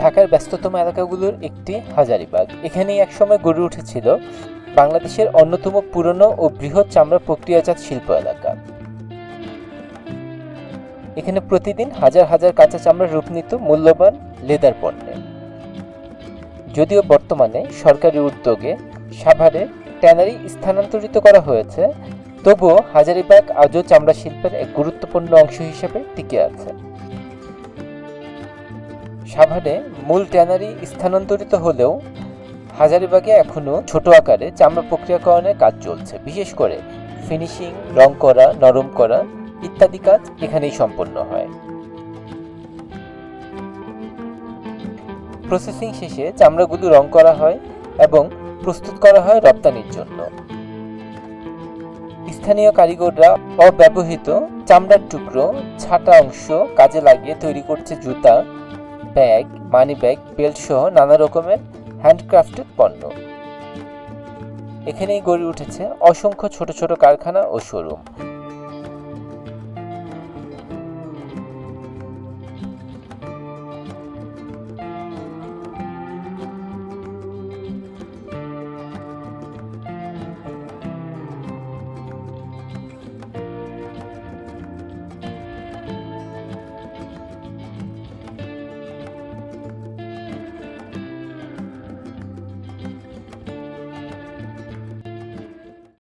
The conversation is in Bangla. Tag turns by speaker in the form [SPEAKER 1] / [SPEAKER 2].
[SPEAKER 1] ঢাকার ব্যস্ততম এলাকাগুলোর একটি হাজারিবাগ। এখানেই একসময় গড়ে উঠেছিল বাংলাদেশের অন্যতম পুরনো ও বৃহৎ চামড়া প্রক্রিয়াজাত শিল্প এলাকা। এখানে প্রতিদিন হাজার হাজার কাঁচা চামড়া রূপ নিত মূল্যবান লেদার পণ্যে। যদিও বর্তমানে সরকারি উদ্যোগে সাভারে ট্যানারি স্থানান্তরিত করা হয়েছে, তবুও হাজারিবাগ আজও চামড়া শিল্পের এক গুরুত্বপূর্ণ অংশ হিসেবে টিকে আছে। সাভারে মূল ট্যানারি স্থানান্তরিত হলেও হাজারিবাগে এখনও ছোট আকারে চামড়া প্রক্রিয়াকরণের কাজ চলছে। বিশেষ করে ফিনিশিং, রং করা, নরম করা ইত্যাদি কাজ এখানেই সম্পন্ন হয়। প্রসেসিং শেষে চামড়াগুলো রং করা হয় এবং প্রস্তুত করা হয় রপ্তানির জন্য। স্থানীয় কারিগররা অব্যবহৃত চামড়ার টুকরো, ছাটা অংশ কাজে লাগিয়ে তৈরি করছে জুতা ব্যাগ, মানি ব্যাগ, বেল্ট সহ নানা রকমের হ্যান্ডক্রাফটেড পণ্য। এখানেই গড়ে উঠেছে অসংখ্য ছোট ছোট কারখানা ও শোরুম।